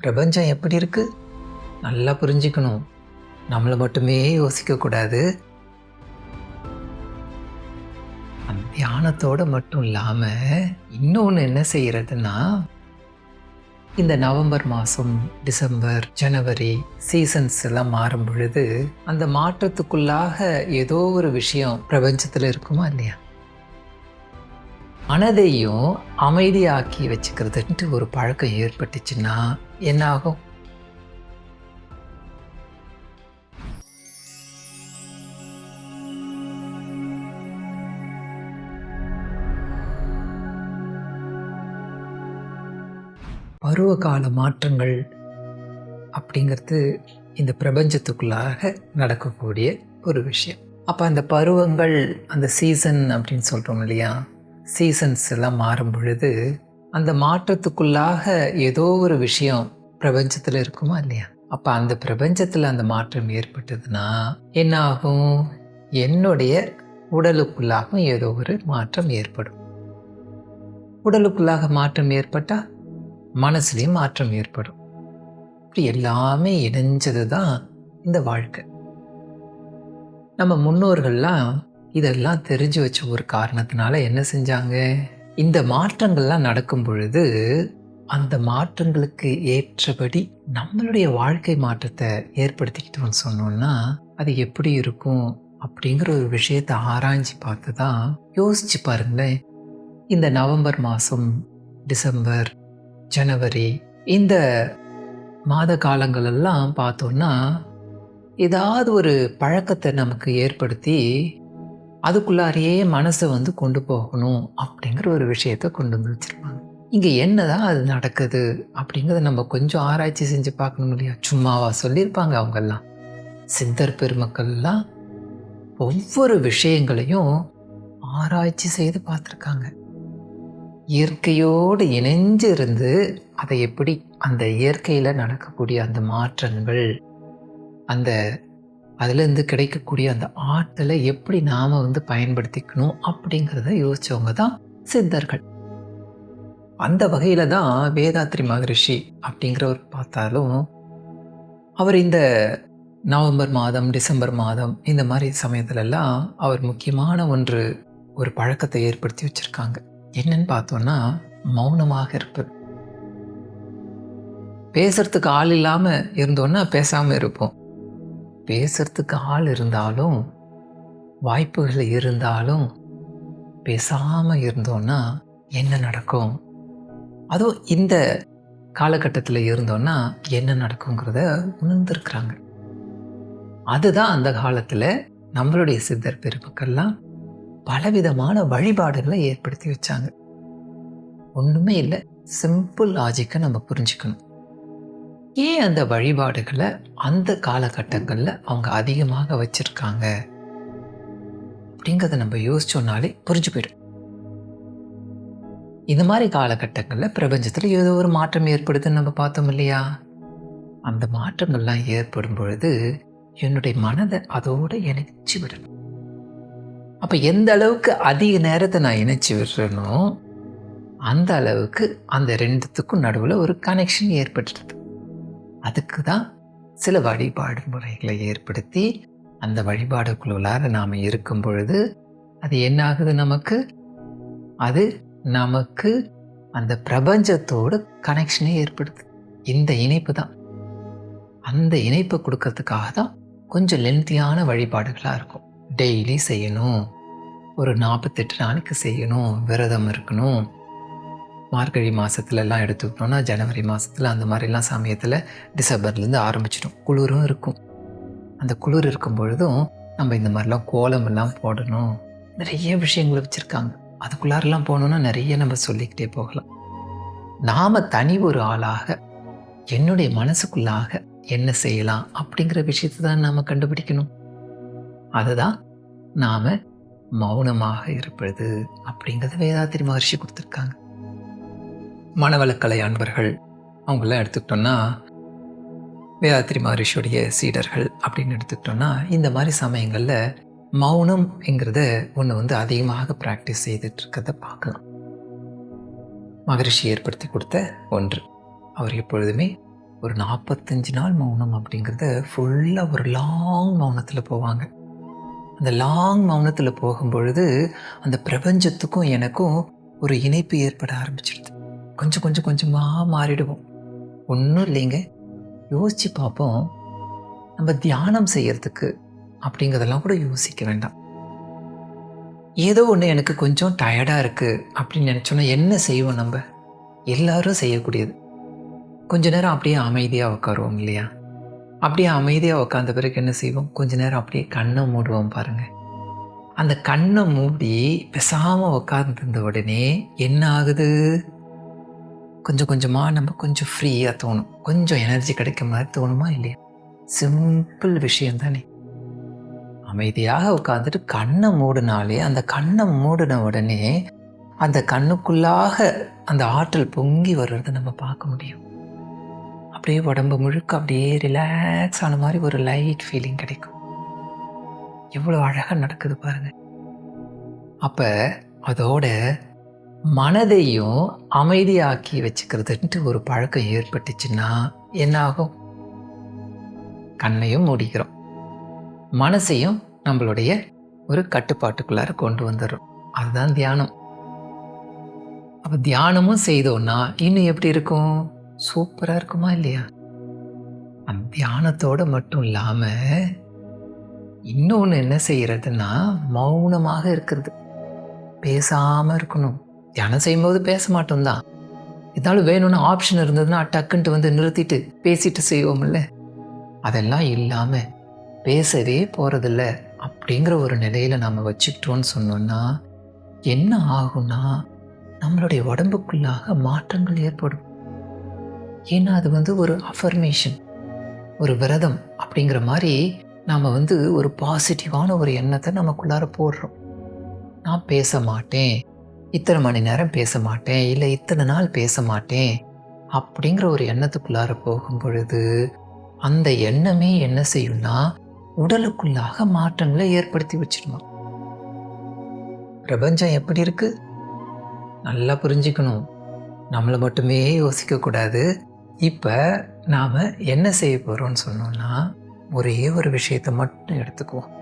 பிரபஞ்சம் எப்படி இருக்கு? நல்லா புரிஞ்சுக்கணும். நம்மளை மட்டுமே யோசிக்கக்கூடாது அந்த தியானத்தோட மட்டும் இல்லாமல் இன்னொன்று என்ன செய்யறதுன்னா இந்த நவம்பர் மாதம் டிசம்பர் ஜனவரி சீசன்ஸ் எல்லாம் மாறும் பொழுது அந்த மாற்றத்துக்குள்ளாக ஏதோ ஒரு விஷயம் பிரபஞ்சத்தில் இருக்குமா இல்லையா? மனதையும் அமைதியாக்கி வச்சுக்கிறதுன்ட்டு ஒரு பழக்கம் ஏற்பட்டுச்சுன்னா என்ன ஆகும் பருவகால மாற்றங்கள் அப்படிங்கிறது இந்த பிரபஞ்சத்துக்குள்ளாக நடக்கக்கூடிய ஒரு விஷயம். அப்போ அந்த பருவங்கள் அந்த சீசன் அப்படின்னு சொல்கிறோம் இல்லையா? சீசன்ஸ் எல்லாம் மாறும் பொழுது அந்த மாற்றத்துக்குள்ளாக ஏதோ ஒரு விஷயம் பிரபஞ்சத்தில் இருக்குமா இல்லையா? அப்போ அந்த பிரபஞ்சத்தில் அந்த மாற்றம் ஏற்பட்டதுன்னா என்ன ஆகும் என்னுடைய உடலுக்குள்ளாகவும் ஏதோ ஒரு மாற்றம் ஏற்படும். உடலுக்குள்ளாக மாற்றம் ஏற்பட்டால் மனசுலேயும் மாற்றம் ஏற்படும். இப்படி எல்லாமே இணைஞ்சது தான் இந்த வாழ்க்கை. நம்ம முன்னோர்கள்லாம் இதெல்லாம் தெரிஞ்சு வச்ச ஒரு காரணத்தினால என்ன செஞ்சாங்க? இந்த மாற்றங்கள்லாம் நடக்கும் பொழுது அந்த மாற்றங்களுக்கு ஏற்றபடி நம்மளுடைய வாழ்க்கை மாற்றத்தை ஏற்படுத்திக்கிட்டோம்னு சொன்னோம்னா அது எப்படி இருக்கும் அப்படிங்கிற ஒரு விஷயத்தை ஆராய்ஞ்சு பார்த்து தான் யோசிச்சு பாருங்களேன். இந்த நவம்பர் மாதம் டிசம்பர் ஜனவரி இந்த மாத காலங்களெல்லாம் பார்த்தோன்னா ஏதாவது ஒரு பழக்கத்தை நமக்கு ஏற்படுத்தி அதுக்குள்ளாரையே மனசை வந்து கொண்டு போகணும் அப்படிங்கிற ஒரு விஷயத்த கொண்டு வந்து வச்சுருப்பாங்க. இங்கே என்னதான் அது நடக்குது அப்படிங்கிறத நம்ம கொஞ்சம் ஆராய்ச்சி செஞ்சு பார்க்கணும் இல்லையா? சும்மாவா சொல்லியிருப்பாங்க அவங்கெல்லாம். சித்தர் பெருமக்கள்லாம் ஒவ்வொரு விஷயங்களையும் ஆராய்ச்சி செய்து பார்த்துருக்காங்க. இயற்கையோடு இணைஞ்சு இருந்து அதை எப்படி அந்த இயற்கையில் நடக்கக்கூடிய அந்த மாற்றங்கள் அந்த அதுலேருந்து கிடைக்கக்கூடிய அந்த ஆற்றலை எப்படி நாம் வந்து பயன்படுத்திக்கணும் அப்படிங்கிறத யோசித்தவங்க தான் சித்தர்கள். அந்த வகையில் தான் வேதாத்ரி மகரிஷி அப்படிங்கிறவர் பார்த்தாலும் அவர் இந்த நவம்பர் மாதம் டிசம்பர் மாதம் இந்த மாதிரி சமயத்துலலாம் அவர் முக்கியமான ஒன்று ஒரு பழக்கத்தை ஏற்படுத்தி வச்சுருக்காங்க. என்னன்னு பார்த்தோன்னா மௌனமாக இருப்பது. பேசுறதுக்கு ஆள் இல்லாமல் இருந்தோன்னா பேசாமல் இருப்போம். பேசுறதுக்கு ஆள் இருந்தாலும் வாய்ப்புகள் இருந்தாலும் பேசாமல் இருந்தோன்னா என்ன நடக்கும்? அதுவும் இந்த காலகட்டத்தில் இருந்தோன்னா என்ன நடக்குங்கிறத உணர்ந்துருக்குறாங்க. அதுதான் அந்த காலத்தில் நம்மளுடைய சித்தர் பெருமக்கள்லாம் பலவிதமான வழிபாடுகளை ஏற்படுத்தி வச்சாங்க. ஒன்றுமே இல்லை சிம்பிள் லாஜிக்கை நம்ம புரிஞ்சுக்கணும். ஏன் அந்த வழிபாடுகளை அந்த காலகட்டங்களில் அவங்க அதிகமாக வச்சுருக்காங்க? அப்படிங்கிறத நம்ம யோசிச்சோன்னாலே புரிஞ்சு போயிடும். இந்த மாதிரி காலகட்டங்களில் பிரபஞ்சத்தில் ஏதோ ஒரு மாற்றம் ஏற்படுதுன்னு நம்ம பார்த்தோம் இல்லையா? அந்த மாற்றங்கள்லாம் ஏற்படும் பொழுது என்னுடைய மனதை அதோடு இணைச்சி விடணும் அப்போ எந்த அளவுக்கு அதிக நேரத்தை நான் இணைச்சி விடுறேனோ அந்த அளவுக்கு அந்த ரெண்டுத்துக்கும் நடுவில் ஒரு கனெக்ஷன் ஏற்பட்டுருது அதுக்கு தான் சில வழிபாடு முறைகளை ஏற்படுத்தி அந்த வழிபாடுக்குள்ளார நாம் இருக்கும் பொழுது அது என்ன ஆகுது நமக்கு? அது நமக்கு அந்த பிரபஞ்சத்தோட கனெக்ஷனை ஏற்படுது இந்த இணைப்பு தான். அந்த இணைப்பை கொடுக்கறதுக்காக தான் கொஞ்சம் லென்த்தியான வழிபாடுகளாக இருக்கும். டெய்லி செய்யணும். ஒரு நாற்பத்தெட்டு நாளைக்கு செய்யணும். விரதம் இருக்கணும். மார்கழி மாதத்துலலாம் எடுத்துக்கிட்டோம்னா ஜனவரி மாதத்தில் அந்த மாதிரிலாம் சமயத்தில் டிசம்பர்லேருந்து ஆரம்பிச்சிடும். குளிரும் இருக்கும். அந்த குளிர் இருக்கும் பொழுதும் நம்ம இந்த மாதிரிலாம் கோலம் எல்லாம் போடணும். நிறைய விஷயங்களை வச்சுருக்காங்க. அதுக்குள்ளாரெல்லாம் போகணுன்னா நிறைய நம்ம சொல்லிக்கிட்டே போகலாம். நாம் தனி ஒரு ஆளாக என்னுடைய மனசுக்குள்ளாக என்ன செய்யலாம் அப்படிங்கிற விஷயத்தை தான் நாம் கண்டுபிடிக்கணும். அதுதான் நாம் மௌனமாக இருப்பது அப்படிங்கிறத வேதாத்திரி மகர்ஷி கொடுத்துருக்காங்க. மனவளக்கலை அன்பர்கள். அவங்களாம் எடுத்துக்கிட்டோன்னா வேதாத்திரி மகரிஷியுடைய சீடர்கள் அப்படின்னு எடுத்துக்கிட்டோன்னா இந்த மாதிரி சமயங்களில் மௌனம்ங்கிறத ஒன்று வந்து அதிகமாக ப்ராக்டிஸ் செய்துட்டு பார்க்கலாம். மகரிஷி ஏற்படுத்தி கொடுத்த ஒன்று. அவர் எப்பொழுதுமே ஒரு நாற்பத்தஞ்சு நாள் மௌனம் அப்படிங்கிறத ஃபுல்லாக ஒரு லாங் மௌனத்தில் போவாங்க. அந்த லாங் மௌனத்தில் போகும்பொழுது அந்த பிரபஞ்சத்துக்கும் எனக்கும் ஒரு இணைப்பு ஏற்பட ஆரம்பிச்சிடுது கொஞ்சம் கொஞ்சம் கொஞ்சமாக மாறிடுவோம். ஒன்றும் இல்லைங்க. யோசித்து பார்ப்போம். நம்ம தியானம் செய்கிறதுக்கு அப்படிங்கிறதெல்லாம் கூட யோசிக்க வேண்டாம். ஏதோ ஒன்று எனக்கு கொஞ்சம் டயர்டாக இருக்குது அப்படின்னு நினச்சோன்னா என்ன செய்வோம் நம்ம? எல்லாரும் செய்யக்கூடியது. கொஞ்ச நேரம் அப்படியே அமைதியாக உட்காருவோம் இல்லையா? அப்படியே அமைதியாக உட்காந்த பிறகு என்ன செய்வோம்? கொஞ்ச நேரம் அப்படியே கண்ணை மூடுவோம் பாருங்க. அந்த கண்ணை மூடி பேசாமல் உட்காந்துருந்த உடனே என்ன ஆகுது? கொஞ்சம் கொஞ்சமாக நம்ம கொஞ்சம் ஃப்ரீயாக தோணும். கொஞ்சம் எனர்ஜி கிடைக்க மாதிரி தோணுமா இல்லையா? சிம்பிள் விஷயம் தானே அமைதியாக உட்காந்துட்டு கண்ணை மூடினாலே அந்த கண்ணை மூடின உடனே அந்த கண்ணுக்குள்ளாக அந்த ஆற்றல் பொங்கி வர்றதை நம்ம பார்க்க முடியும். அப்படியே உடம்பு முழுக்க அப்படியே ரிலாக்ஸ் ஆன மாதிரி ஒரு லைட் ஃபீலிங் கிடைக்கும். எவ்வளோ அழகாக நடக்குது பாருங்க. அப்போ அதோட மனதையும் அமைதியாக்கி வச்சுக்கிறதுன்ட்டு ஒரு பழக்கம் ஏற்பட்டுச்சுன்னா என்ன ஆகும் கண்ணையும் மூடிக்கிறோம். மனசையும் நம்மளுடைய ஒரு கட்டுப்பாட்டுக்குள்ளார கொண்டு வந்துடுறோம். அதுதான் தியானம். அப்போ தியானமும் செய்தோன்னா இன்னும் எப்படி இருக்கும்? சூப்பராக இருக்குமா இல்லையா? அந்த தியானத்தோடு மட்டும் இல்லாமல் இன்னொன்று என்ன செய்கிறதுன்னா மௌனமாக இருக்கிறது. பேசாமல் இருக்கணும். தியானம் செய்யும்போது பேச மாட்டோம் தான் இருந்தாலும் வேணும்னு ஆப்ஷன் இருந்ததுன்னா டக்குன்ட்டு வந்து நிறுத்திட்டு பேசிட்டு செய்வோம்ல. அதெல்லாம் இல்லாமல் பேசவே போகிறதில்ல அப்படிங்கிற ஒரு நிலையில் நம்ம வச்சுக்கிட்டோன்னு சொன்னோன்னா என்ன ஆகும்னா நம்மளுடைய உடம்புக்குள்ளாக மாற்றங்கள் ஏற்படும். ஏன்னா அது வந்து ஒரு அஃபர்மேஷன் ஒரு விரதம் அப்படிங்கிற மாதிரி நாம் வந்து ஒரு பாசிட்டிவான ஒரு எண்ணத்தை நமக்குள்ளார போடுறோம். நான் பேச மாட்டேன் இத்தனை மணி நேரம் பேச மாட்டேன் இல்லை இத்தனை நாள் பேச மாட்டேன் அப்படிங்கிற ஒரு எண்ணத்துக்குள்ளார போகும் பொழுது அந்த எண்ணமே என்ன செய்யும்னா உடலுக்குள்ளாக மாற்றங்களை ஏற்படுத்தி வச்சிருமா. பிரபஞ்சம் எப்படி இருக்கு? நல்லா புரிஞ்சுக்கணும். நம்மளை மட்டுமே யோசிக்கக்கூடாது இப்போ நாம் என்ன செய்ய போகிறோம்னு சொன்னோம்னா ஒரே ஒரு விஷயத்தை மட்டும் எடுத்துக்குவோம்.